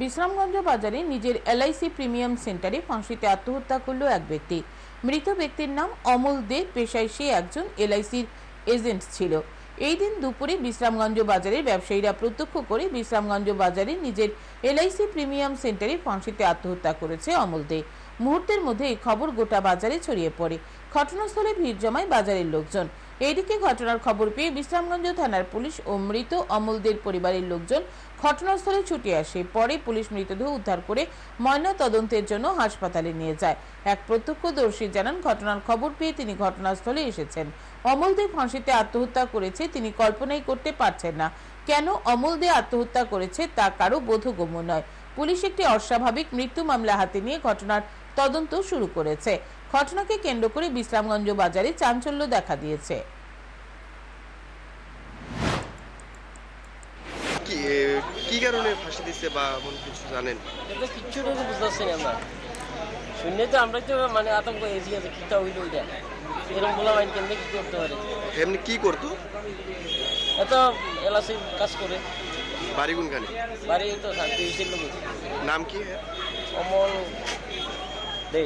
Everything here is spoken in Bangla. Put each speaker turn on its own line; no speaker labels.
বিশ্রামগঞ্জ বাজারে নিজের এলআইসি প্রিমিয়াম সেন্টারে ফাঁসিতে আত্মহত্যা করল এক ব্যক্তি। মৃত ব্যক্তির নাম অমল দে, পেশায় সে একজন এলআইসির এজেন্ট ছিল। এই দিন দুপুরে বিশ্রামগঞ্জ বাজারের ব্যবসায়ীরা প্রত্যক্ষ করে বিশ্রামগঞ্জ বাজারে নিজের এলআইসি প্রিমিয়াম সেন্টারে ফাঁসিতে আত্মহত্যা করেছে অমল দে। মুহূর্তের মধ্যে এই খবর গোটা বাজারে ছড়িয়ে পড়ে। ঘটনাস্থলে ভিড় জমায় বাজারের লোকজন। এইদিকে ঘটনার খবর পেয়ে বিশ্রামগঞ্জ থানার পুলিশ ও মৃত অমলদের পরিবারের লোকজন ঘটনাস্থলে ছুটে আসে। পরে পুলিশ মৃতদেহ উদ্ধার করে ময়না তদন্তের জন্য হাসপাতালে নিয়ে যায়। এক প্রত্যক্ষদর্শী জানান, ঘটনার খবর পেয়ে তিনি ঘটনাস্থলে এসেছেন। অমল দে ফাঁসিতে আত্মহত্যা করেছে তিনি কল্পনাই করতে পারছেন না। কেন অমল দে আত্মহত্যা করেছে তা কারও বোধগম্য নয়। পুলিশ একটি অস্বাভাবিক মৃত্যু মামলা হাতে নিয়ে ঘটনার তদন্ত শুরু করেছে। ঘটনাকে কেন্দ্র করে বিশ্রামগঞ্জ বাজারে চাঞ্চল্য দেখা দিয়েছে।
কি কারণে ফাঁসি দিচ্ছে বা এমন কিছু জানেন?
এটা কিচ্ছু তো বুঝতেছি না আমরা। শুনে তো আমরা তো মানে আতঙ্ক হয়েছি আছে কিটা হইল ওইটা? এরকম বলা মাইন কেমনি কি করতে পারে?
এমনি কি করতো?
এত এলাসি কাজ করে।
বাড়ি কোনখানে
বাড়ি তো শান্তি হয়েছিল
নাম কি
অমল দে